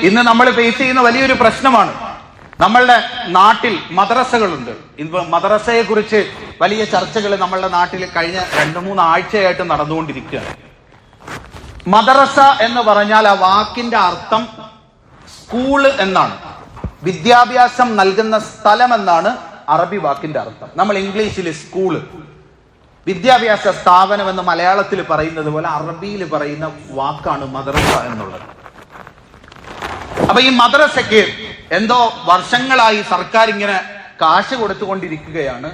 ഇന്ന് നമ്മൾ ഫേസ് ചെയ്യുന്ന വലിയൊരു പ്രശ്നമാണ്. നമ്മളുടെ നാട്ടിൽ മദ്രസകളുണ്ട്. ഇപ്പൊ മദ്രസയെ കുറിച്ച് വലിയ ചർച്ചകൾ നമ്മളുടെ നാട്ടിൽ കഴിഞ്ഞ രണ്ടു മൂന്ന് ആഴ്ചയായിട്ട് നടന്നുകൊണ്ടിരിക്കുകയാണ്. മദ്രസ എന്ന് പറഞ്ഞാൽ ആ വാക്കിന്റെ അർത്ഥം സ്കൂൾ എന്നാണ്. വിദ്യാഭ്യാസം നൽകുന്ന സ്ഥലം എന്നാണ് അറബി വാക്കിന്റെ അർത്ഥം. നമ്മൾ ഇംഗ്ലീഷിൽ സ്കൂൾ വിദ്യാഭ്യാസ സ്ഥാപനം എന്ന് മലയാളത്തിൽ പറയുന്നത് പോലെ അറബിയിൽ പറയുന്ന വാക്കാണ് മദ്രസ എന്നുള്ളത്. അപ്പൊ ഈ മദ്രസയ്ക്ക് എന്തോ വർഷങ്ങളായി സർക്കാർ ഇങ്ങനെ കാശ് കൊടുത്തുകൊണ്ടിരിക്കുകയാണ്.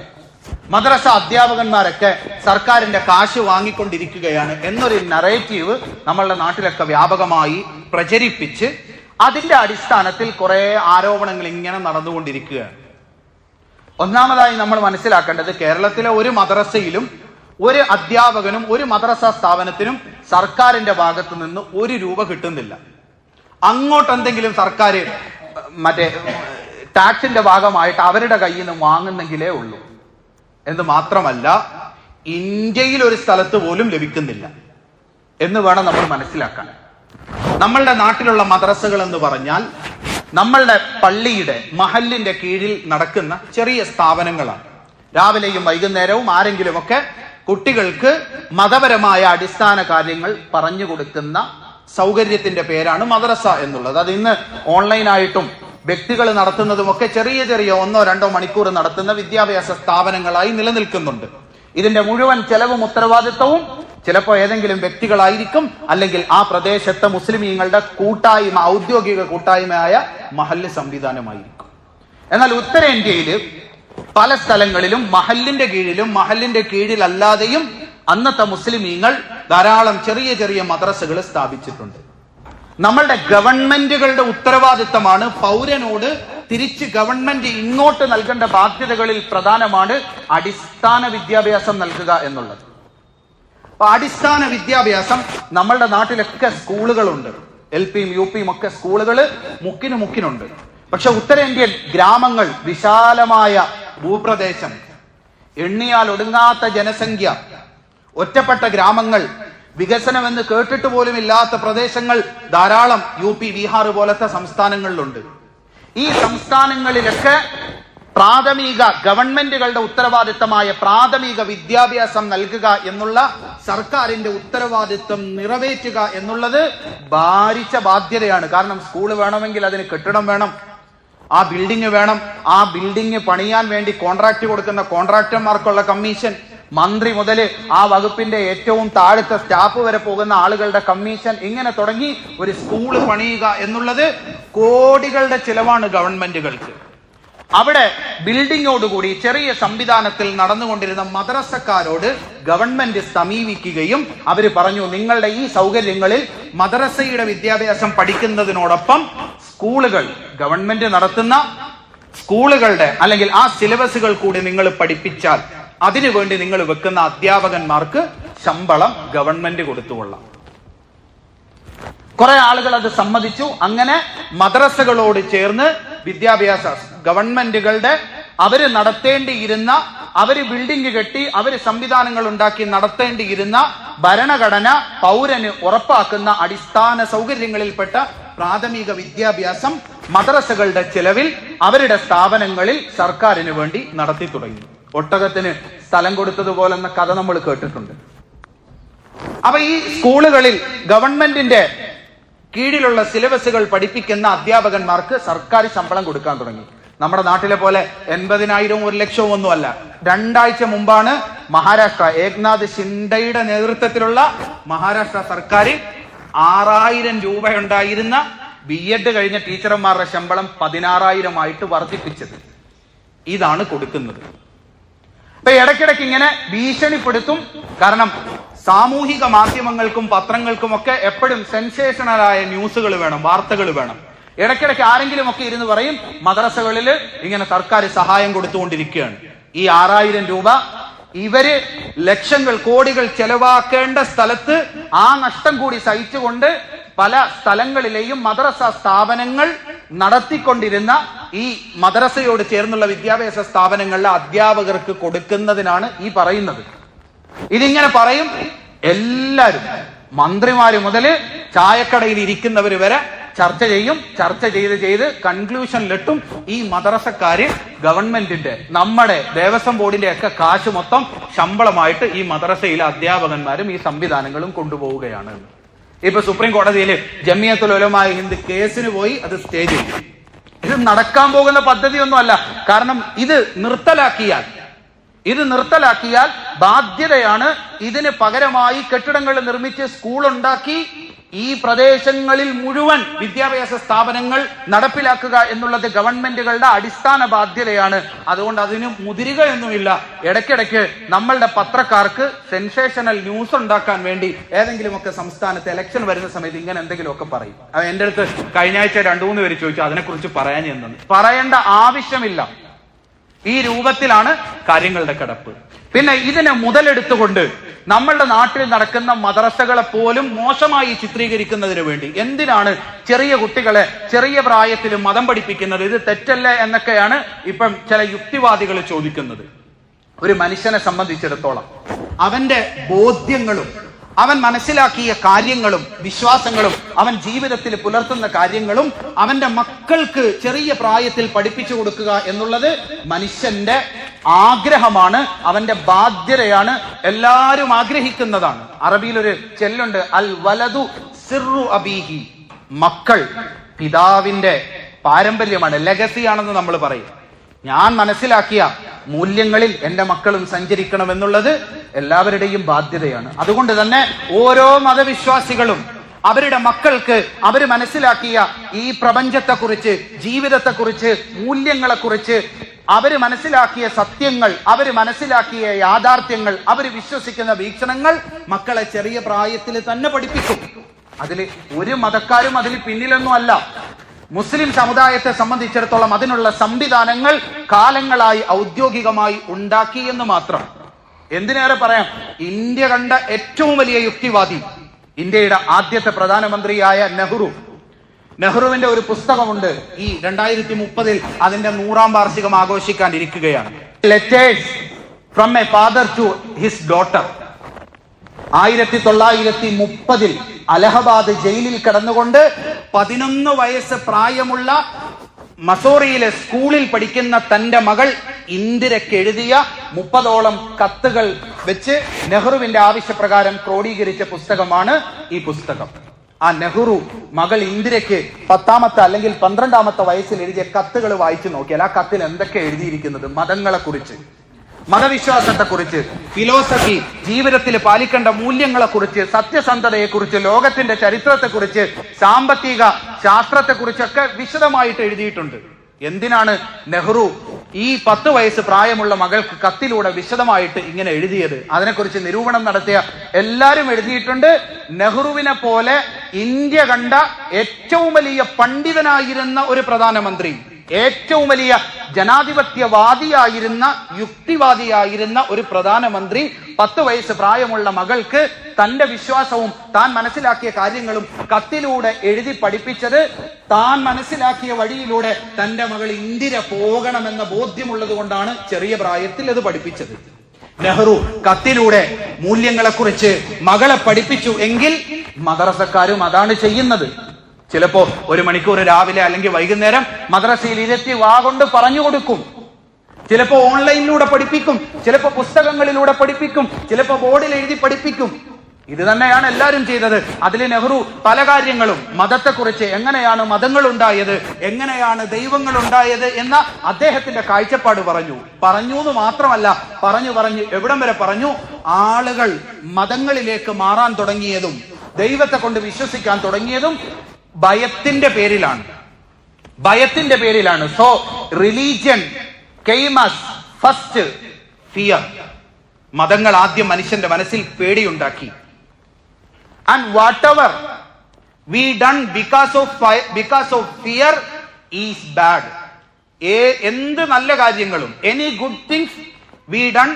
മദ്രസ അധ്യാപകന്മാരൊക്കെ സർക്കാരിന്റെ കാശ് വാങ്ങിക്കൊണ്ടിരിക്കുകയാണ് എന്നൊരു നറേറ്റീവ് നമ്മളുടെ നാട്ടിലൊക്കെ വ്യാപകമായി പ്രചരിപ്പിച്ച് അതിന്റെ അടിസ്ഥാനത്തിൽ കുറെ ആരോപണങ്ങൾ ഇങ്ങനെ നടന്നുകൊണ്ടിരിക്കുകയാണ്. ഒന്നാമതായി നമ്മൾ മനസ്സിലാക്കേണ്ടത് കേരളത്തിലെ ഒരു മദ്രസയിലും ഒരു അധ്യാപകനും ഒരു മദ്രസ സ്ഥാപനത്തിനും സർക്കാരിന്റെ ഭാഗത്തു നിന്ന് ഒരു രൂപ കിട്ടുന്നില്ല. അങ്ങോട്ട് എന്തെങ്കിലും സർക്കാർ മറ്റേ ടാക്സിന്റെ ഭാഗമായിട്ട് അവരുടെ കയ്യിൽ നിന്ന് വാങ്ങുന്നെങ്കിലേ ഉള്ളൂ. എന്ന് മാത്രമല്ല ഇന്ത്യയിൽ ഒരു സ്ഥലത്ത് പോലും ലഭിക്കുന്നില്ല. എന്ന് വേണം നമ്മൾ മനസ്സിലാക്കാൻ. നമ്മളുടെ നാട്ടിലുള്ള മദ്രസകൾ എന്ന് പറഞ്ഞാൽ നമ്മളുടെ പള്ളിയുടെ മഹലിന്റെ കീഴിൽ നടക്കുന്ന ചെറിയ സ്ഥാപനങ്ങളാണ്. രാവിലെയും വൈകുന്നേരവും ആരെങ്കിലുമൊക്കെ കുട്ടികൾക്ക് മതപരമായ അടിസ്ഥാന കാര്യങ്ങൾ പറഞ്ഞു കൊടുക്കുന്ന സൗകര്യത്തിന്റെ പേരാണ് മദ്രസ എന്നുള്ളത്. അത് ഇന്ന് ഓൺലൈനായിട്ടും വ്യക്തികൾ നടത്തുന്നതുമൊക്കെ ചെറിയ ചെറിയ ഒന്നോ രണ്ടോ മണിക്കൂർ നടത്തുന്ന വിദ്യാഭ്യാസ സ്ഥാപനങ്ങളായി നിലനിൽക്കുന്നുണ്ട്. ഇതിന്റെ മുഴുവൻ ചെലവും ഉത്തരവാദിത്വവും ചിലപ്പോൾ ഏതെങ്കിലും വ്യക്തികളായിരിക്കും അല്ലെങ്കിൽ ആ പ്രദേശത്തെ മുസ്ലിമീങ്ങളുടെ കൂട്ടായ്മ ഔദ്യോഗിക കൂട്ടായ്മയായ മഹല്ല് സംവിധാനമായിരിക്കും. എന്നാൽ ഉത്തരേന്ത്യയിൽ പല സ്ഥലങ്ങളിലും മഹല്ലിന്റെ കീഴിലും മഹല്ലിന്റെ കീഴിലല്ലാതെയും അന്നത്തെ മുസ്ലിമീങ്ങൾ ധാരാളം ചെറിയ ചെറിയ മദ്രസകൾ സ്ഥാപിച്ചിട്ടുണ്ട്. നമ്മളുടെ ഗവൺമെന്റുകളുടെ ഉത്തരവാദിത്തമാണ് പൗരനോട് തിരിച്ച് ഗവൺമെന്റ് ഇങ്ങോട്ട് നൽകേണ്ട ബാധ്യതകളിൽ പ്രധാനമാണ് അടിസ്ഥാന വിദ്യാഭ്യാസം നൽകുക എന്നുള്ളത്. അപ്പൊ അടിസ്ഥാന വിദ്യാഭ്യാസം നമ്മളുടെ നാട്ടിലൊക്കെ സ്കൂളുകളുണ്ട്. എൽ പിയും യു പിയും ഒക്കെ സ്കൂളുകൾ മുക്കിന് മുക്കിനുണ്ട്. പക്ഷെ ഉത്തരേന്ത്യൻ ഗ്രാമങ്ങൾ വിശാലമായ ഭൂപ്രദേശം. എണ്ണിയാൽ ഒടുങ്ങാത്ത ജനസംഖ്യ. ഒറ്റപ്പെട്ട ഗ്രാമങ്ങൾ വികസനമെന്ന് കേട്ടിട്ട് പോലും ഇല്ലാത്ത പ്രദേശങ്ങൾ ധാരാളം യു പി ബീഹാർ പോലത്തെ സംസ്ഥാനങ്ങളിലുണ്ട്. ഈ സംസ്ഥാനങ്ങളിലൊക്കെ പ്രാഥമിക ഗവൺമെന്റുകളുടെ ഉത്തരവാദിത്തമായ പ്രാഥമിക വിദ്യാഭ്യാസം നൽകുക എന്നുള്ള സർക്കാരിന്റെ ഉത്തരവാദിത്വം നിറവേറ്റുക എന്നുള്ളത് ഭാരിച്ച ബാധ്യതയാണ്. കാരണം സ്കൂൾ വേണമെങ്കിൽ അതിന് കെട്ടിടം വേണം ആ ബിൽഡിംഗ് വേണം ആ ബിൽഡിംഗ് പണിയാൻ വേണ്ടി കോൺട്രാക്ട് കൊടുക്കുന്ന കോൺട്രാക്ടർമാർക്കുള്ള കമ്മീഷൻ മന്ത്രി മുതൽ ആ വകുപ്പിന്റെ ഏറ്റവും താഴത്തെ സ്റ്റാഫ് വരെ പോകുന്ന ആളുകളുടെ കമ്മീഷൻ ഇങ്ങനെ തുടങ്ങി ഒരു സ്കൂൾ പണിയുക എന്നുള്ളത് കോടികളുടെ ചിലവാണ് ഗവൺമെന്റുകൾക്ക്. അവിടെ ബിൽഡിങ്ങോടുകൂടി ചെറിയ സംവിധാനത്തിൽ നടന്നുകൊണ്ടിരുന്ന മദ്രസക്കാരോട് ഗവൺമെന്റ് സമീപിക്കുകയും അവർ പറഞ്ഞു നിങ്ങളുടെ ഈ സൗകര്യങ്ങളിൽ മദ്രസയുടെ വിദ്യാഭ്യാസം പഠിക്കുന്നതിനോടൊപ്പം സ്കൂളുകൾ ഗവൺമെന്റ് നടത്തുന്ന സ്കൂളുകളുടെ അല്ലെങ്കിൽ ആ സിലബസുകൾ കൂടി നിങ്ങൾ പഠിപ്പിച്ചാൽ അതിനുവേണ്ടി നിങ്ങൾ വെക്കുന്ന അധ്യാപകന്മാർക്ക് ശമ്പളം ഗവൺമെന്റ് കൊടുത്തുകൊള്ളാം. കുറെ ആളുകൾ അത് സമ്മതിച്ചു. അങ്ങനെ മദ്രസകളോട് ചേർന്ന് വിദ്യാഭ്യാസ ഗവൺമെന്റുകളുടെ അവർ നടത്തേണ്ടിയിരുന്ന അവർ ബിൽഡിംഗ് കെട്ടി അവർ സംവിധാനങ്ങൾ ഉണ്ടാക്കി നടത്തേണ്ടിയിരുന്ന ഭരണഘടന പൗരന് ഉറപ്പാക്കുന്ന അടിസ്ഥാന സൗകര്യങ്ങളിൽപ്പെട്ട പ്രാഥമിക വിദ്യാഭ്യാസം മദ്രസകളുടെ ചെലവിൽ അവരുടെ സ്ഥാപനങ്ങളിൽ സർക്കാരിന് വേണ്ടി നടത്തി തുടങ്ങി. ഒട്ടകത്തിന് സ്ഥലം കൊടുത്തതുപോലെന്ന കഥ നമ്മൾ കേട്ടിട്ടുണ്ട്. അപ്പൊ ഈ സ്കൂളുകളിൽ ഗവൺമെന്റിന്റെ കീഴിലുള്ള സിലബസുകൾ പഠിപ്പിക്കുന്ന അധ്യാപകന്മാർക്ക് സർക്കാർ ശമ്പളം കൊടുക്കാൻ തുടങ്ങി. നമ്മുടെ നാട്ടിലെ പോലെ എൺപതിനായിരവും ഒരു ലക്ഷവും ഒന്നുമല്ല. രണ്ടാഴ്ച മുമ്പാണ് മഹാരാഷ്ട്ര ഏക്നാഥ് ഷിൻഡയുടെ നേതൃത്വത്തിലുള്ള മഹാരാഷ്ട്ര സർക്കാർ ആറായിരം രൂപയുണ്ടായിരുന്ന ബി എഡ് കഴിഞ്ഞ ടീച്ചർമാരുടെ ശമ്പളം പതിനാറായിരമായിട്ട് വർദ്ധിപ്പിച്ചത്. ഇതാണ് കൊടുക്കുന്നത്. അപ്പൊ ഇടയ്ക്കിടയ്ക്ക് ഇങ്ങനെ ഭീഷണിപ്പെടുത്തും. കാരണം സാമൂഹിക മാധ്യമങ്ങൾക്കും പത്രങ്ങൾക്കും ഒക്കെ എപ്പോഴും സെൻസേഷണലായ ന്യൂസുകൾ വേണം വാർത്തകൾ വേണം. ഇടയ്ക്കിടയ്ക്ക് ആരെങ്കിലും ഒക്കെ ഇരുന്ന് പറയും മദ്രസകളിൽ ഇങ്ങനെ സർക്കാർ സഹായം കൊടുത്തുകൊണ്ടിരിക്കുകയാണ്. ഈ ആറായിരം രൂപ ഇവർ ലക്ഷങ്ങൾ കോടികൾ ചെലവാക്കേണ്ട സ്ഥലത്ത് ആ നഷ്ടം കൂടി സഹിച്ചുകൊണ്ട് പല സ്ഥലങ്ങളിലെയും മദ്രസ സ്ഥാപനങ്ങൾ നടത്തിക്കൊണ്ടിരുന്ന ഈ മദ്രസയോട് ചേർന്നുള്ള വിദ്യാഭ്യാസ സ്ഥാപനങ്ങളിലെ അധ്യാപകർക്ക് കൊടുക്കുന്നതിനാണ് ഈ പറയുന്നത്. ഇതിങ്ങനെ പറയും എല്ലാരും മന്ത്രിമാര് മുതൽ ചായക്കടയിൽ ഇരിക്കുന്നവർ വരെ ചർച്ച ചെയ്യും ചർച്ച ചെയ്ത് ചെയ്ത് കൺക്ലൂഷനിലെത്തും ഈ മദ്രസക്കാര് ഗവൺമെന്റിന്റെ നമ്മുടെ ദേവസ്വം ബോർഡിന്റെ ഒക്കെ കാശ് മൊത്തം ശമ്പളമായിട്ട് ഈ മദ്രസയിലെ അധ്യാപകന്മാരും ഈ സംവിധാനങ്ങളും കൊണ്ടുപോവുകയാണ്. ഇപ്പൊ സുപ്രീം കോടതിയിൽ ജമിയത്തുൽ ഹിന്ദ് കേസിന് പോയി അത് സ്റ്റേ ചെയ്തു. ഇത് നടക്കാൻ പോകുന്ന പദ്ധതിയൊന്നും അല്ല. കാരണം ഇത് നിർത്തലാക്കിയാൽ ഇത് നിർത്തലാക്കിയാൽ ബാധ്യതയാണ് ഇതിന് പകരമായി കെട്ടിടങ്ങൾ നിർമ്മിച്ച് സ്കൂൾ ഉണ്ടാക്കി ഈ പ്രദേശങ്ങളിൽ മുഴുവൻ വിദ്യാഭ്യാസ സ്ഥാപനങ്ങൾ നടപ്പിലാക്കുക എന്നുള്ളത് ഗവൺമെന്റുകളുടെ അടിസ്ഥാന ബാധ്യതയാണ്. അതുകൊണ്ട് അതിന് മുതിരുക എന്നുമില്ല ഇടയ്ക്കിടയ്ക്ക് നമ്മളുടെ പത്രക്കാർക്ക് സെൻസേഷണൽ ന്യൂസ് ഉണ്ടാക്കാൻ വേണ്ടി ഏതെങ്കിലുമൊക്കെ സംസ്ഥാനത്ത് ഇലക്ഷൻ വരുന്ന സമയത്ത് ഇങ്ങനെ എന്തെങ്കിലുമൊക്കെ പറയും. അത് എന്റെ അടുത്ത് കഴിഞ്ഞ ആഴ്ച രണ്ടു മൂന്ന് പേര് ചോദിച്ചു അതിനെക്കുറിച്ച് പറയാൻ എന്തെന്ന് പറയേണ്ട ആവശ്യമില്ല. ഈ രൂപത്തിലാണ് കാര്യങ്ങളുടെ കിടപ്പ്. പിന്നെ ഇതിനെ മുതലെടുത്തുകൊണ്ട് നമ്മളുടെ നാട്ടിൽ നടക്കുന്ന മദ്രസകളെ പോലും മോശമായി ചിത്രീകരിക്കുന്നതിന് വേണ്ടി എന്തിനാണ് ചെറിയ കുട്ടികളെ ചെറിയ പ്രായത്തിൽ മതം പഠിപ്പിക്കുന്നത്? ഇത് തെറ്റല്ല എന്നൊക്കെയാണ് ഇപ്പം ചില യുക്തിവാദികൾ ചോദിക്കുന്നത്. ഒരു മനുഷ്യനെ സംബന്ധിച്ചിടത്തോളം അവന്റെ ബോധ്യങ്ങളും അവൻ മനസ്സിലാക്കിയ കാര്യങ്ങളും വിശ്വാസങ്ങളും അവൻ ജീവിതത്തിൽ പുലർത്തുന്ന കാര്യങ്ങളും അവന്റെ മക്കൾക്ക് ചെറിയ പ്രായത്തിൽ പഠിപ്പിച്ചു കൊടുക്കുക എന്നുള്ളത് മനുഷ്യന്റെ ആഗ്രഹമാണ് അവന്റെ ബാധ്യതയാണ് എല്ലാവരും ആഗ്രഹിക്കുന്നതാണ്. അറബിയിൽ ഒരു ചെല്ലുണ്ട് അൽ വലതു സിറു അബീഹി. മക്കൾ പിതാവിന്റെ പാരമ്പര്യമാണ് ലെഗസി ആണെന്ന് നമ്മൾ പറയും. ഞാൻ മനസ്സിലാക്കിയ മൂല്യങ്ങളിൽ എന്റെ മക്കളും സഞ്ചരിക്കണം എന്നുള്ളത് എല്ലാവരുടെയും ബാധ്യതയാണ്. അതുകൊണ്ട് തന്നെ ഓരോ മതവിശ്വാസികളും അവരുടെ മക്കൾക്ക് അവർ മനസ്സിലാക്കിയ ഈ പ്രപഞ്ചത്തെക്കുറിച്ച് ജീവിതത്തെക്കുറിച്ച് മൂല്യങ്ങളെക്കുറിച്ച് അവർ മനസ്സിലാക്കിയ സത്യങ്ങൾ അവർ മനസ്സിലാക്കിയ യാഥാർത്ഥ്യങ്ങൾ അവർ വിശ്വസിക്കുന്ന വീക്ഷണങ്ങൾ മക്കളെ ചെറിയ പ്രായത്തിൽ തന്നെ പഠിപ്പിക്കും. അതിൽ ഒരു മതക്കാരും അതിൽ പിന്നിലൊന്നും അല്ല മുസ്ലിം സമുദായത്തെ സംബന്ധിച്ചിടത്തോളം അതിനുള്ള സംവിധാനങ്ങൾ കാലങ്ങളായി ഔദ്യോഗികമായി ഉണ്ടാക്കി എന്ന് മാത്രം. എന്തിനേറെ പറയാം? ഇന്ത്യ കണ്ട ഏറ്റവും വലിയ യുക്തിവാദി ഇന്ത്യയുടെ ആദ്യത്തെ പ്രധാനമന്ത്രിയായ നെഹ്റു. നെഹ്റുവിന്റെ ഒരു പുസ്തകമുണ്ട് ഈ രണ്ടായിരത്തി മുപ്പതിൽ അതിന്റെ നൂറാം വാർഷികം ആഘോഷിക്കാൻ ഇരിക്കുകയാണ് letters from a father to his daughter ആയിരത്തി തൊള്ളായിരത്തി മുപ്പതിൽ അലഹബാദ് ജയിലിൽ കിടന്നുകൊണ്ട് പതിനൊന്ന് വയസ്സ് പ്രായമുള്ള മസോറിയിലെ സ്കൂളിൽ പഠിക്കുന്ന തന്റെ മകൾ ഇന്ദിരയ്ക്ക് എഴുതിയ മുപ്പതോളം കത്തുകൾ വെച്ച് നെഹ്റുവിന്റെ ആവശ്യപ്രകാരം ക്രോഡീകരിച്ച പുസ്തകമാണ് ഈ പുസ്തകം. ആ നെഹ്റു മകൾ ഇന്ദിരയ്ക്ക് പത്താമത്തെ അല്ലെങ്കിൽ പന്ത്രണ്ടാമത്തെ വയസ്സിൽ എഴുതിയ കത്തുകൾ വായിച്ചു നോക്കിയാൽ ആ കത്തിൽ എന്തൊക്കെ എഴുതിയിരിക്കുന്നത്? മതങ്ങളെ കുറിച്ച് മതവിശ്വാസത്തെ കുറിച്ച് ഫിലോസഫി ജീവിതത്തിൽ പാലിക്കേണ്ട മൂല്യങ്ങളെ കുറിച്ച് സത്യസന്ധതയെ കുറിച്ച് ലോകത്തിന്റെ ചരിത്രത്തെ കുറിച്ച് സാമ്പത്തിക ശാസ്ത്രത്തെ കുറിച്ചൊക്കെ വിശദമായിട്ട് എഴുതിയിട്ടുണ്ട്. എന്തിനാണ് നെഹ്റു ഈ പത്ത് വയസ്സ് പ്രായമുള്ള മകൾക്ക് കത്തിലൂടെ വിശദമായിട്ട് ഇങ്ങനെ എഴുതിയത്. അതിനെക്കുറിച്ച് നിരൂപണം നടത്തിയ എല്ലാവരും എഴുതിയിട്ടുണ്ട്. നെഹ്റുവിനെ പോലെ ഇന്ത്യ കണ്ട ഏറ്റവും വലിയ പണ്ഡിതനായിരുന്ന ഒരു പ്രധാനമന്ത്രി. ഏറ്റവും വലിയ ജനാധിപത്യവാദിയായിരുന്ന യുക്തിവാദിയായിരുന്ന ഒരു പ്രധാനമന്ത്രി പത്ത് വയസ്സ് പ്രായമുള്ള മകൾക്ക് തന്റെ വിശ്വാസവും താൻ മനസ്സിലാക്കിയ കാര്യങ്ങളും കത്തിലൂടെ എഴുതി പഠിപ്പിച്ചത് താൻ മനസ്സിലാക്കിയ വഴിയിലൂടെ തന്റെ മകൾ ഇന്ദിര പോകണമെന്ന ബോധ്യമുള്ളത് കൊണ്ടാണ് ചെറിയ പ്രായത്തിൽ അത് പഠിപ്പിച്ചത്. നെഹ്റു കത്തിലൂടെ മൂല്യങ്ങളെക്കുറിച്ച് മകളെ പഠിപ്പിച്ചു എങ്കിൽ മദ്രസക്കാരും അതാണ് ചെയ്യുന്നത്. ചിലപ്പോ ഒരു മണിക്കൂർ രാവിലെ അല്ലെങ്കിൽ വൈകുന്നേരം മദ്രസയിൽ ഇരുത്തി വാ കൊണ്ട് പറഞ്ഞു കൊടുക്കും. ചിലപ്പോ ഓൺലൈനിലൂടെ പഠിപ്പിക്കും. ചിലപ്പോ പുസ്തകങ്ങളിലൂടെ പഠിപ്പിക്കും. ചിലപ്പോ ബോർഡിൽ എഴുതി പഠിപ്പിക്കും. ഇത് തന്നെയാണ് എല്ലാവരും ചെയ്തത്. അതിൽ നെഹ്റു പല കാര്യങ്ങളും. മതത്തെക്കുറിച്ച് എങ്ങനെയാണ് മതങ്ങൾ ഉണ്ടായത്? എങ്ങനെയാണ് ദൈവങ്ങൾ ഉണ്ടായത് എന്ന അദ്ദേഹത്തിന്റെ കാഴ്ചപ്പാട് പറഞ്ഞു. പറഞ്ഞു എന്ന് മാത്രമല്ല പറഞ്ഞു പറഞ്ഞു എവിടം വരെ പറഞ്ഞു? ആളുകൾ മതങ്ങളിലേക്ക് മാറാൻ തുടങ്ങിയതും ദൈവത്തെ കൊണ്ട് വിശ്വസിക്കാൻ തുടങ്ങിയതും ഭയത്തിന്റെ പേരിലാണ്. ഭയത്തിന്റെ പേരിലാണ്. So religion comes first fear മതങ്ങൾ ആദ്യം മനുഷ്യന്റെ മനസ്സിൽ പേടിയുണ്ടാക്കി. And whatever we done because of because of fear is bad എന്ത് നല്ല കാര്യങ്ങളും any good things we done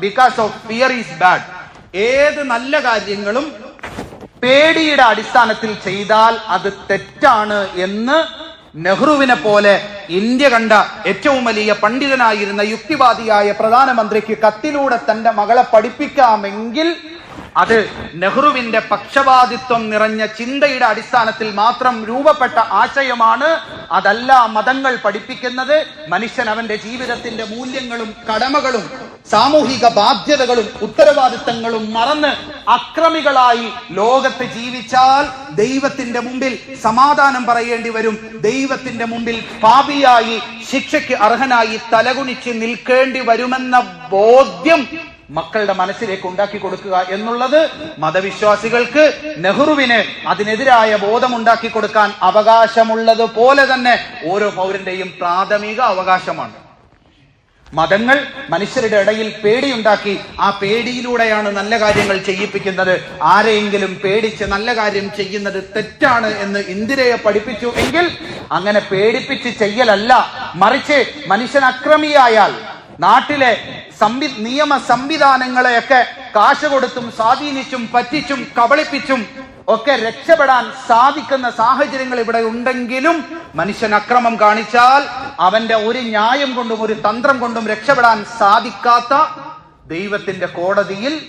because of fear is bad ഏത് നല്ല കാര്യങ്ങളും പേടിയുടെ അടിസ്ഥാനത്തിൽ ചെയ്താൽ അത് തെറ്റാണ് എന്ന് നെഹ്റുവിനെ പോലെ ഇന്ത്യ കണ്ട ഏറ്റവും വലിയ പണ്ഡിതനായിരുന്ന യുക്തിവാദിയായ പ്രധാനമന്ത്രിക്ക് കത്തിലൂടെ തന്റെ മകളെ പഠിപ്പിക്കാമെങ്കിൽ അത് നെഹ്റുവിന്റെ പക്ഷപാതിത്വം നിറഞ്ഞ ചിന്തയുടെ അടിസ്ഥാനത്തിൽ മാത്രം രൂപപ്പെട്ട ആശയമാണ്. അതല്ല മതങ്ങൾ പഠിപ്പിക്കുന്നത്. മനുഷ്യൻ അവന്റെ ജീവിതത്തിന്റെ മൂല്യങ്ങളും കടമകളും സാമൂഹിക ബാധ്യതകളും ഉത്തരവാദിത്തങ്ങളും മറന്ന് അക്രമികളായി ലോകത്ത് ജീവിച്ചാൽ ദൈവത്തിന്റെ മുമ്പിൽ സമാധാനം പറയേണ്ടി വരും. ദൈവത്തിന്റെ മുമ്പിൽ പാപിയായി ശിക്ഷയ്ക്ക് അർഹനായി തലകുണിച്ച് നിൽക്കേണ്ടി വരുമെന്ന ബോധ്യം മക്കളുടെ മനസ്സിലേക്ക് ഉണ്ടാക്കി കൊടുക്കുക എന്നുള്ളത് മതവിശ്വാസികൾക്ക് നെഹ്റുവിന് അതിനെതിരായ ബോധമുണ്ടാക്കി കൊടുക്കാൻ അവകാശമുള്ളത് പോലെ തന്നെ ഓരോ പൗരന്റെയും പ്രാഥമിക അവകാശമാണ്. മതങ്ങൾ മനുഷ്യരുടെ ഇടയിൽ പേടിയുണ്ടാക്കി ആ പേടിയിലൂടെയാണ് നല്ല കാര്യങ്ങൾ ചെയ്യിപ്പിക്കുന്നത്. ആരെയെങ്കിലും പേടിച്ച് നല്ല കാര്യം ചെയ്യുന്നത് തെറ്റാണ് എന്ന് ഇന്ദിരയെ പഠിപ്പിച്ചു എങ്കിൽ അങ്ങനെ പേടിപ്പിച്ച് ചെയ്യലല്ല. മറിച്ച് മനുഷ്യൻ അക്രമിയായാൽ നാട്ടിലെ സംവി നിയമ സംവിധാനങ്ങളെയൊക്കെ കാശ് കൊടുത്തും സ്വാധീനിച്ചും പറ്റിച്ചും കബളിപ്പിച്ചും ഒക്കെ രക്ഷപ്പെടാൻ സാധിക്കുന്ന സാഹചര്യങ്ങൾ ഇവിടെ ഉണ്ടെങ്കിലും മനുഷ്യൻ അക്രമം കാണിച്ചാൽ അവന്റെ ഒരു ന്യായം കൊണ്ടും ഒരു തന്ത്രം കൊണ്ടും രക്ഷപ്പെടാൻ സാധിക്കാത്ത ദൈവത്തിന്റെ കോടതിയിൽ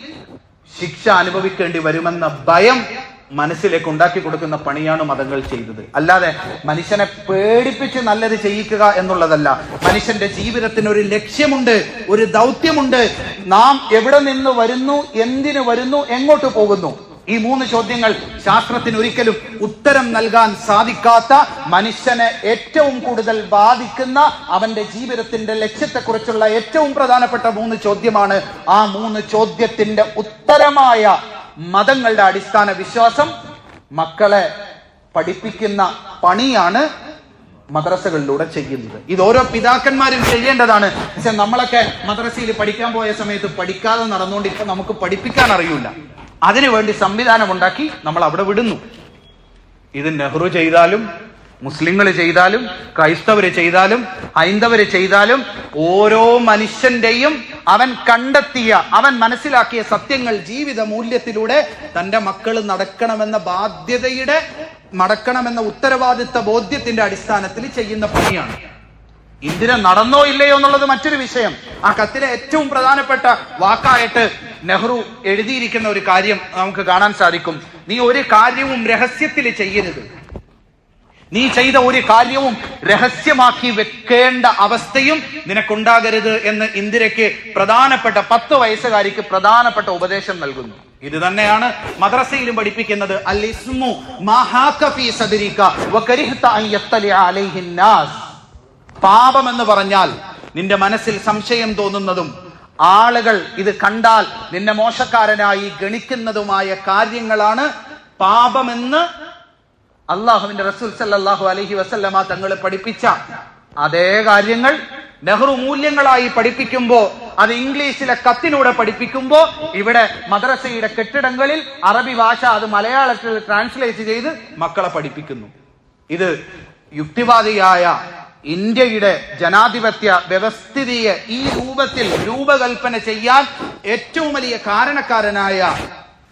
ശിക്ഷ അനുഭവിക്കേണ്ടി വരുമെന്ന ഭയം മനസ്സിലേക്ക് ഉണ്ടാക്കി കൊടുക്കുന്ന പണിയാണ് മതങ്ങൾ ചെയ്തത്. അല്ലാതെ മനുഷ്യനെ പേടിപ്പിച്ച് നല്ലത് ചെയ്യിക്കുക എന്നുള്ളതല്ല. മനുഷ്യന്റെ ജീവിതത്തിന് ഒരു ലക്ഷ്യമുണ്ട് ഒരു ദൗത്യമുണ്ട്. നാം എവിടെ നിന്ന് വരുന്നു എന്തിനു വരുന്നു എങ്ങോട്ട് പോകുന്നു? ഈ മൂന്ന് ചോദ്യങ്ങൾ ശാസ്ത്രത്തിന് ഒരിക്കലും ഉത്തരം നൽകാൻ സാധിക്കാത്ത മനുഷ്യനെ ഏറ്റവും കൂടുതൽ ബാധിക്കുന്ന അവന്റെ ജീവിതത്തിന്റെ ലക്ഷ്യത്തെക്കുറിച്ചുള്ള ഏറ്റവും പ്രധാനപ്പെട്ട മൂന്ന് ചോദ്യമാണ്. ആ മൂന്ന് ചോദ്യത്തിന്റെ ഉത്തരമായ മതങ്ങളുടെ അടിസ്ഥാന വിശ്വാസം മക്കളെ പഠിപ്പിക്കുന്ന പണിയാണ് മദ്രസകളിലൂടെ ചെയ്യുന്നത്. ഇത് ഓരോ പിതാക്കന്മാരും ചെയ്യേണ്ടതാണ്. പക്ഷെ നമ്മളൊക്കെ മദ്രസയിൽ പഠിക്കാൻ പോയ സമയത്ത് പഠിക്കാതെ നടന്നുകൊണ്ട് ഇപ്പൊ നമുക്ക് പഠിപ്പിക്കാൻ അറിയില്ല അതിനുവേണ്ടി സംവിധാനം ഉണ്ടാക്കി നമ്മൾ അവിടെ വിടുന്നു. ഇത് നെഹ്റു ചെയ്താലും മുസ്ലിങ്ങൾ ചെയ്താലും ക്രൈസ്തവർ ചെയ്താലും ഹൈന്ദവർ ചെയ്താലും ഓരോ മനുഷ്യന്റെയും അവൻ കണ്ടെത്തിയ അവൻ മനസ്സിലാക്കിയ സത്യങ്ങൾ ജീവിത മൂല്യത്തിലൂടെ തന്റെ മക്കൾ നടക്കണമെന്ന ബാധ്യതയുടെ നടക്കണമെന്ന ഉത്തരവാദിത്ത ബോധ്യത്തിന്റെ അടിസ്ഥാനത്തിൽ ചെയ്യുന്ന പണിയാണ്. ഇന്ദിര നടന്നോ ഇല്ലയോ എന്നുള്ളത് മറ്റൊരു വിഷയം. ആ കത്തിലെ ഏറ്റവും പ്രധാനപ്പെട്ട വാക്കായിട്ട് നെഹ്റു എഴുതിയിരിക്കുന്ന ഒരു കാര്യം നമുക്ക് കാണാൻ സാധിക്കും. നീ ഒരു കാര്യവും രഹസ്യത്തിൽ ചെയ്യരുത്. നീ ചെയ്ത ഒരു കാര്യവും രഹസ്യമാക്കി വെക്കേണ്ട അവസ്ഥയും നിനക്കുണ്ടാകരുത് എന്ന് ഇന്ദിരയ്ക്ക് പ്രധാനപ്പെട്ട പത്ത് വയസ്സുകാരിക്ക് പ്രധാനപ്പെട്ട ഉപദേശം നൽകുന്നു. ഇത് തന്നെയാണ് മദ്രസയിലും പഠിപ്പിക്കുന്നത്. അൽ പാപം എന്ന് പറഞ്ഞാൽ നിന്റെ മനസ്സിൽ സംശയം തോന്നുന്നതും ആളുകൾ ഇത് കണ്ടാൽ നിന്നെ മോശക്കാരനായി ഗണിക്കുന്നതുമായ കാര്യങ്ങളാണ് പാപമെന്ന് അള്ളാഹുവിന്റെ റസൂൽ സല്ലാഹു അലഹി വസല്ലമ തങ്ങളെ പഠിപ്പിച്ച അതേ കാര്യങ്ങൾ നെഹ്റു മൂല്യങ്ങളായി പഠിപ്പിക്കുമ്പോ അത് ഇംഗ്ലീഷിലെ കത്തിലൂടെ പഠിപ്പിക്കുമ്പോ ഇവിടെ മദ്രസയുടെ കെട്ടിടങ്ങളിൽ അറബി ഭാഷ അത് മലയാളത്തിൽ ട്രാൻസ്ലേറ്റ് ചെയ്ത് മക്കളെ പഠിപ്പിക്കുന്നു. ഇത് യുക്തിവാദിയായ ഇന്ത്യയുടെ ജനാധിപത്യ വ്യവസ്ഥിതിയെ ഈ രൂപത്തിൽ രൂപകൽപ്പന ചെയ്യാൻ ഏറ്റവും വലിയ കാരണക്കാരനായ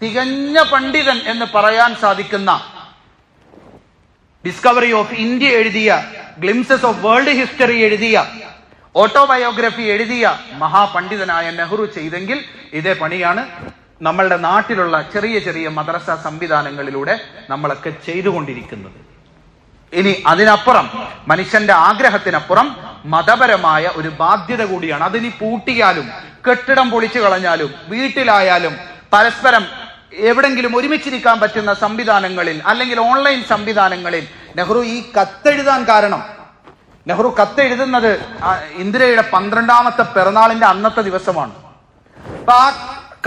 തികഞ്ഞ പണ്ഡിതൻ എന്ന് പറയാൻ സാധിക്കുന്ന ഡിസ്കവറി ഓഫ് ഇന്ത്യ എഴുതിയ ഗ്ലിംസസ് ഓഫ് വേൾഡ് ഹിസ്റ്ററി എഴുതിയ ഓട്ടോബയോഗ്രഫി എഴുതിയ മഹാപണ്ഡിതനായ നെഹ്റു ചെയ്തെങ്കിൽ ഇതേ പണിയാണ് നമ്മളുടെ നാട്ടിലുള്ള ചെറിയ ചെറിയ മദ്രസ സംവിധാനങ്ങളിലൂടെ നമ്മളൊക്കെ ചെയ്തുകൊണ്ടിരിക്കുന്നത്. ഇനി അതിനപ്പുറം മനുഷ്യന്റെ ആഗ്രഹത്തിനപ്പുറം മതപരമായ ഒരു ബാധ്യത കൂടിയാണ്. അതിനി പൂട്ടിയാലും കെട്ടിടം പൊളിച്ചു കളഞ്ഞാലും വീട്ടിലായാലും പരസ്പരം എവിടെങ്കിലും ഒരുമിച്ചിരിക്കാൻ പറ്റുന്ന സംവിധാനങ്ങളിൽ അല്ലെങ്കിൽ ഓൺലൈൻ സംവിധാനങ്ങളിൽ നെഹ്റു ഈ കത്തെഴുതാൻ കാരണം. നെഹ്റു കത്തെഴുതുന്നത് ഇന്ദിരയുടെ പന്ത്രണ്ടാമത്തെ പിറന്നാളിന്റെ അന്നത്തെ ദിവസമാണ്. അപ്പൊ ആ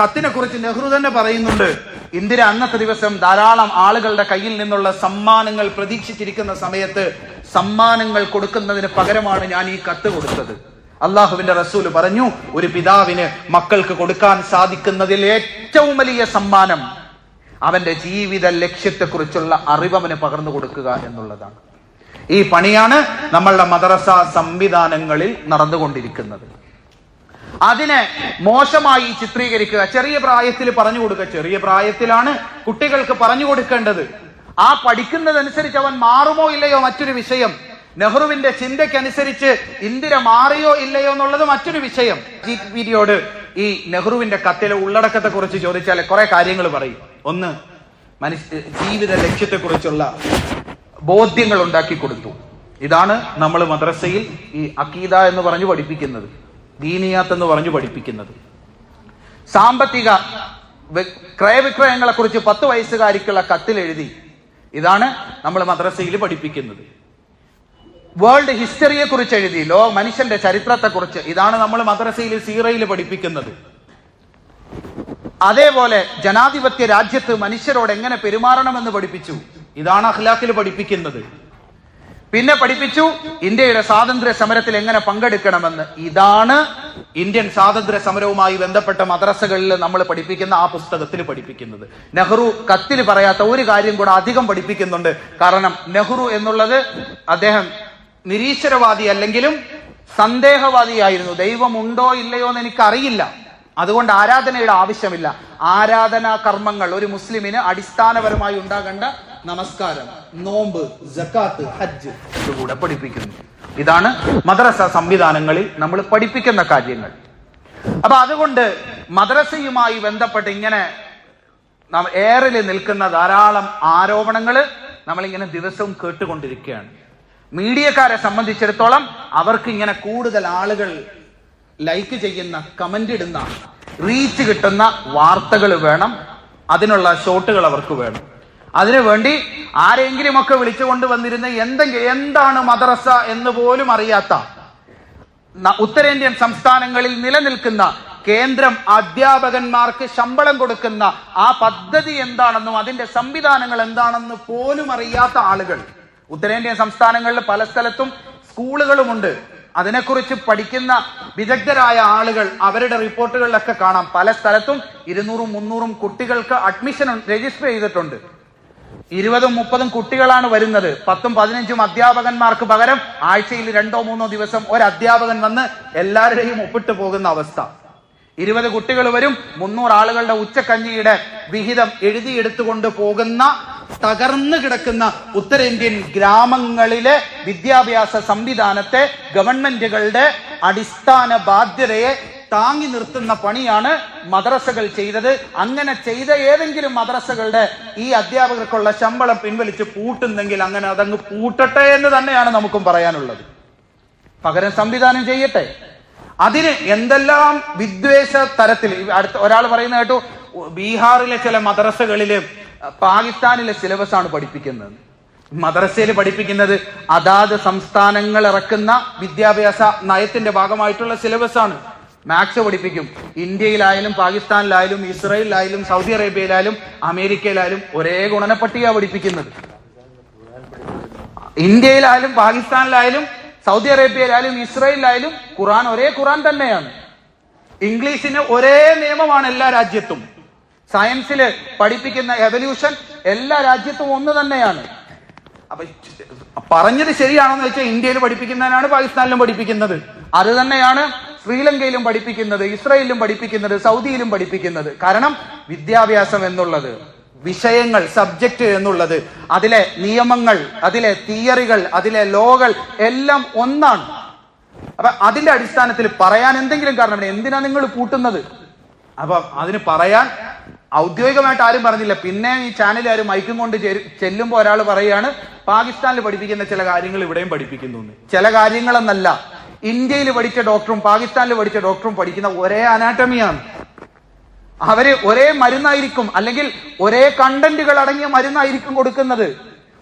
കത്തിനെ കുറിച്ച് നെഹ്റു തന്നെ പറയുന്നുണ്ട്. ഇന്ദിര അന്നത്തെ ദിവസം ധാരാളം ആളുകളുടെ കയ്യിൽ നിന്നുള്ള സമ്മാനങ്ങൾ പ്രതീക്ഷിച്ചിരിക്കുന്ന സമയത്ത് സമ്മാനങ്ങൾ കൊടുക്കുന്നതിന് പകരമാണ് ഞാൻ ഈ കത്ത് കൊടുത്തത്. അള്ളാഹുവിന്റെ റസൂൽ പറഞ്ഞു ഒരു പിതാവിന് മക്കൾക്ക് കൊടുക്കാൻ സാധിക്കുന്നതിൽ ഏറ്റവും വലിയ സമ്മാനം അവന്റെ ജീവിത ലക്ഷ്യത്തെക്കുറിച്ചുള്ള അറിവവന് പകർന്നു കൊടുക്കുക എന്നുള്ളതാണ്. ഈ പണിയാണ് നമ്മളുടെ മദ്രസ സംവിധാനങ്ങളിൽ നടന്നുകൊണ്ടിരിക്കുന്നത്. അതിനെ മോശമായി ചിത്രീകരിക്കുക. ചെറിയ പ്രായത്തിൽ പറഞ്ഞു കൊടുക്കുക. ചെറിയ പ്രായത്തിലാണ് കുട്ടികൾക്ക് പറഞ്ഞു കൊടുക്കേണ്ടത്. ആ പഠിക്കുന്നതനുസരിച്ച് അവൻ മാറുമോ ഇല്ലയോ മറ്റൊരു വിഷയം. നെഹ്റുവിന്റെ ചിന്തയ്ക്കനുസരിച്ച് ഇന്ദിര മാറിയോ ഇല്ലയോ എന്നുള്ളത് മറ്റൊരു വിഷയം. ജി ഈ നെഹ്റുവിന്റെ കത്തിലെ ഉള്ളടക്കത്തെ കുറിച്ച് ചോദിച്ചാൽ കുറെ കാര്യങ്ങൾ പറയും. ഒന്ന് മനുഷ്യ ജീവിത ലക്ഷ്യത്തെക്കുറിച്ചുള്ള ബോധ്യങ്ങൾ ഉണ്ടാക്കി കൊടുത്തു. ഇതാണ് നമ്മൾ മദ്രസയിൽ ഈ അക്കീദ എന്ന് പറഞ്ഞു പഠിപ്പിക്കുന്നത്. ദീനിയാത്ത് എന്ന് പറഞ്ഞു പഠിപ്പിക്കുന്നത്. സാമ്പത്തിക വെ- ക്രയവിക്രയങ്ങളെ കുറിച്ച് പത്ത് വയസ്സുകാരിക്കുള്ള കത്തിൽ എഴുതി ഇതാണ് നമ്മൾ മദ്രസയിൽ പഠിപ്പിക്കുന്നത്. വേൾഡ് ഹിസ്റ്ററിയെ കുറിച്ച് എഴുതി ലോ മനുഷ്യന്റെ ചരിത്രത്തെ കുറിച്ച് ഇതാണ് നമ്മൾ മദ്രസയിൽ സീറയിൽ പഠിപ്പിക്കുന്നത്. അതേപോലെ ജനാധിപത്യ രാജ്യത്ത് മനുഷ്യരോട് എങ്ങനെ പെരുമാറണമെന്ന് പഠിപ്പിച്ചു. ഇതാണ് അഖ്ലാഖിൽ പഠിപ്പിക്കുന്നത്. പിന്നെ പഠിപ്പിച്ചു ഇന്ത്യയുടെ സ്വാതന്ത്ര്യ സമരത്തിൽ എങ്ങനെ പങ്കെടുക്കണമെന്ന്. ഇതാണ് ഇന്ത്യൻ സ്വാതന്ത്ര്യ സമരവുമായി ബന്ധപ്പെട്ട മദ്രസകളിൽ നമ്മൾ പഠിപ്പിക്കുന്ന ആ പുസ്തകത്തിൽ പഠിപ്പിക്കുന്നത്. നെഹ്റു കത്തിൽ പറയാത്ത ഒരു കാര്യം കൂടെ അധികം പഠിപ്പിക്കുന്നുണ്ട്. കാരണം നെഹ്റു എന്നുള്ളത് അദ്ദേഹം നിരീശ്വരവാദി അല്ലെങ്കിലും സന്ദേഹവാദിയായിരുന്നു ദൈവമുണ്ടോ ഇല്ലയോ എന്ന് എനിക്കറിയില്ല. അതുകൊണ്ട് ആരാധനയുടെ ആവശ്യമില്ല. ആരാധനാ കർമ്മങ്ങൾ ഒരു മുസ്ലിമിന് അടിസ്ഥാനപരമായി ഉണ്ടാകേണ്ട നമസ്കാരം. നോമ്പ് ജക്കാത്ത് ഹജ്ജ്. ഇതുകൂടെ പഠിപ്പിക്കുന്നു. ഇതാണ് മദ്രസ സംവിധാനങ്ങളിൽ നമ്മൾ പഠിപ്പിക്കുന്ന കാര്യങ്ങൾ. അപ്പൊ അതുകൊണ്ട് മദ്രസയുമായി ബന്ധപ്പെട്ട് ഇങ്ങനെ എയറിൽ നിൽക്കുന്ന ധാരാളം ആരോപണങ്ങൾ നമ്മളിങ്ങനെ ദിവസവും കേട്ടുകൊണ്ടിരിക്കുകയാണ്. മീഡിയക്കാരെ സംബന്ധിച്ചിടത്തോളം അവർക്ക് ഇങ്ങനെ കൂടുതൽ ആളുകൾ ലൈക്ക് ചെയ്യുന്ന കമന്റ് ഇടുന്ന റീച്ച് കിട്ടുന്ന വാർത്തകൾ വേണം. അതിനുള്ള ഷോട്ടുകൾ അവർക്ക് വേണം. അതിനുവേണ്ടി ആരെങ്കിലും ഒക്കെ വിളിച്ചുകൊണ്ട് വന്നിരുന്ന എന്തെങ്കിലും എന്താണ് മദ്രസ എന്ന് പോലും അറിയാത്ത ഉത്തരേന്ത്യൻ സംസ്ഥാനങ്ങളിൽ നിലനിൽക്കുന്ന കേന്ദ്രം അധ്യാപകന്മാർക്ക് ശമ്പളം കൊടുക്കുന്ന ആ പദ്ധതി എന്താണെന്നും അതിന്റെ സംവിധാനങ്ങൾ എന്താണെന്ന് പോലും അറിയാത്ത ആളുകൾ. ഉത്തരേന്ത്യൻ സംസ്ഥാനങ്ങളിൽ പല സ്ഥലത്തും സ്കൂളുകളുമുണ്ട്. അതിനെക്കുറിച്ച് പഠിക്കുന്ന വിദഗ്ധരായ ആളുകൾ അവരുടെ റിപ്പോർട്ടുകളിലൊക്കെ കാണാം. പല സ്ഥലത്തും ഇരുന്നൂറും മുന്നൂറും കുട്ടികൾക്ക് അഡ്മിഷൻ രജിസ്റ്റർ ചെയ്തിട്ടുണ്ട്. ഇരുപതും മുപ്പതും കുട്ടികളാണ് വരുന്നത്. പത്തും പതിനഞ്ചും അധ്യാപകന്മാർക്ക് പകരം ആഴ്ചയിൽ രണ്ടോ മൂന്നോ ദിവസം ഒരു അധ്യാപകൻ വന്ന് എല്ലാവരുടെയും ഒപ്പിട്ട് പോകുന്ന അവസ്ഥ. ഇരുപത് കുട്ടികൾ വരും മുന്നൂറ് ആളുകളുടെ ഉച്ചക്കഞ്ഞിയുടെ വിഹിതം എഴുതിയെടുത്തുകൊണ്ട് പോകുന്ന തകർന്നു കിടക്കുന്ന ഉത്തരേന്ത്യൻ ഗ്രാമങ്ങളിലെ വിദ്യാഭ്യാസ സംവിധാനത്തെ ഗവൺമെന്റുകളുടെ അടിസ്ഥാന ബാധ്യതയെ താങ്ങി നിർത്തുന്ന പണിയാണ് മദ്രസകൾ ചെയ്തത്. അങ്ങനെ ചെയ്ത ഏതെങ്കിലും മദ്രസകളുടെ ഈ അധ്യാപകർക്കുള്ള ശമ്പളം പിൻവലിച്ച് പൂട്ടുന്നെങ്കിൽ അങ്ങനെ അതങ്ങ് പൂട്ടട്ടെ എന്ന് തന്നെയാണ് നമുക്കും പറയാനുള്ളത്. പകരം സംവിധാനം ചെയ്യട്ടെ. അതിന് എന്തെല്ലാം വിദ്വേഷ തരത്തിൽ അടുത്ത ഒരാൾ പറയുന്ന കേട്ടു ബീഹാറിലെ ചില മദ്രസകളിൽ പാകിസ്ഥാനിലെ സിലബസ് ആണ് പഠിപ്പിക്കുന്നത്. മദ്രസയിൽ പഠിപ്പിക്കുന്നത് അതാത് സംസ്ഥാനങ്ങൾ ഇറക്കുന്ന വിദ്യാഭ്യാസ നയത്തിന്റെ ഭാഗമായിട്ടുള്ള സിലബസ് ആണ് മാത്സ് പഠിപ്പിക്കും. ഇന്ത്യയിലായാലും പാകിസ്ഥാനിലായാലും ഇസ്രായേലിലായാലും സൗദി അറേബ്യയിലായാലും അമേരിക്കയിലായാലും ഒരേ ഗുണനപ്പട്ടിക പഠിപ്പിക്കുന്നത്. ഇന്ത്യയിലായാലും പാകിസ്ഥാനിലായാലും സൗദി അറേബ്യയിലായാലും ഇസ്രായേലിലായാലും ഖുറാൻ ഒരേ ഖുറാൻ തന്നെയാണ്. ഇംഗ്ലീഷിന് ഒരേ നിയമമാണ് എല്ലാ രാജ്യത്തും. സയൻസിൽ പഠിപ്പിക്കുന്ന എവല്യൂഷൻ എല്ലാ രാജ്യത്തും ഒന്ന് തന്നെയാണ്. അപ്പൊ പറഞ്ഞത് ശരിയാണെന്ന് വെച്ചാൽ ഇന്ത്യയിൽ പഠിപ്പിക്കുന്നതിനാണ് പാകിസ്ഥാനിലും പഠിപ്പിക്കുന്നത്. അത് തന്നെയാണ് ശ്രീലങ്കയിലും പഠിപ്പിക്കുന്നത് ഇസ്രയേലിലും പഠിപ്പിക്കുന്നത് സൗദിയിലും പഠിപ്പിക്കുന്നത്. കാരണം വിദ്യാഭ്യാസം എന്നുള്ളത് വിഷയങ്ങൾ സബ്ജക്റ്റ് എന്നുള്ളത് അതിലെ നിയമങ്ങൾ അതിലെ തിയറികൾ അതിലെ ലോകൾ എല്ലാം ഒന്നാണ്. അപ്പൊ അതിന്റെ അടിസ്ഥാനത്തിൽ പറയാൻ എന്തെങ്കിലും കാരണം എന്തിനാ നിങ്ങൾ കൂട്ടുന്നത് അപ്പൊ അതിന് പറയാൻ ഔദ്യോഗികമായിട്ട് ആരും പറഞ്ഞില്ല. പിന്നെ ഈ ചാനൽ ആരും മൈക്കും കൊണ്ട് ചെല്ലുമ്പോൾ ഒരാൾ പറയുകയാണ് പാകിസ്ഥാനിൽ പഠിപ്പിക്കുന്ന ചില കാര്യങ്ങൾ ഇവിടെയും പഠിപ്പിക്കുന്നു. ചില കാര്യങ്ങളെന്നല്ല ഇന്ത്യയിൽ പഠിച്ച ഡോക്ടറും പാകിസ്ഥാനിൽ പഠിച്ച ഡോക്ടറും പഠിക്കുന്ന ഒരേ അനാട്ടമിയാണ് അവർ ഒരേ മരുന്നായിരിക്കും അല്ലെങ്കിൽ ഒരേ കണ്ടന്റുകൾ അടങ്ങിയ മരുന്നായിരിക്കും കൊടുക്കുന്നത്.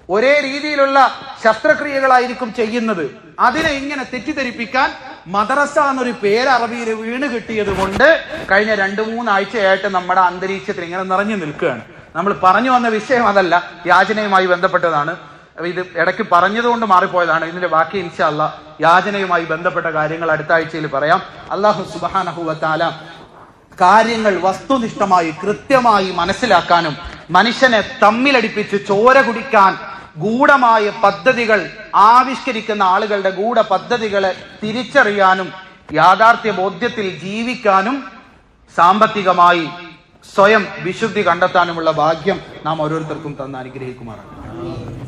ഒരേ രീതിയിലുള്ള ശസ്ത്രക്രിയകളായിരിക്കും ചെയ്യുന്നത്. അതിനെ ഇങ്ങനെ തെറ്റിദ്ധരിപ്പിക്കാൻ മദ്രസ എന്നൊരു പേര് അറബിയിൽ വീണ് കിട്ടിയത് കൊണ്ട് കഴിഞ്ഞ രണ്ടു മൂന്നാഴ്ചയായിട്ട് നമ്മുടെ അന്തരീക്ഷത്തിൽ ഇങ്ങനെ നിറഞ്ഞു നിൽക്കുകയാണ്. നമ്മൾ പറഞ്ഞു വന്ന വിഷയം അതല്ല യാചനയുമായി ബന്ധപ്പെട്ടതാണ്. ഇത് ഇടയ്ക്ക് പറഞ്ഞതുകൊണ്ട് മാറിപ്പോയതാണ്. ഇതിന്റെ ബാക്കി ഇൻഷാല്ല യാചനയുമായി ബന്ധപ്പെട്ട കാര്യങ്ങൾ അടുത്ത ആഴ്ചയിൽ പറയാം. അള്ളാഹു സുബാനഹുവത്താല കാര്യങ്ങൾ വസ്തുനിഷ്ഠമായി കൃത്യമായി മനസ്സിലാക്കാനും മനുഷ്യനെ തമ്മിലടിപ്പിച്ച് ചോര കുടിക്കാൻ ഗൂഢമായ പദ്ധതികൾ ആവിഷ്കരിക്കുന്ന ആളുകളുടെ ഗൂഢ പദ്ധതികളെ തിരിച്ചറിയാനും യാഥാർത്ഥ്യ ബോധ്യത്തിൽ ജീവിക്കാനും സാമ്പത്തികമായി സ്വയം വിശുദ്ധി കണ്ടെത്താനുമുള്ള ഭാഗ്യം നാം ഓരോരുത്തർക്കും തന്ന് അനുഗ്രഹിക്കുമാറാണ്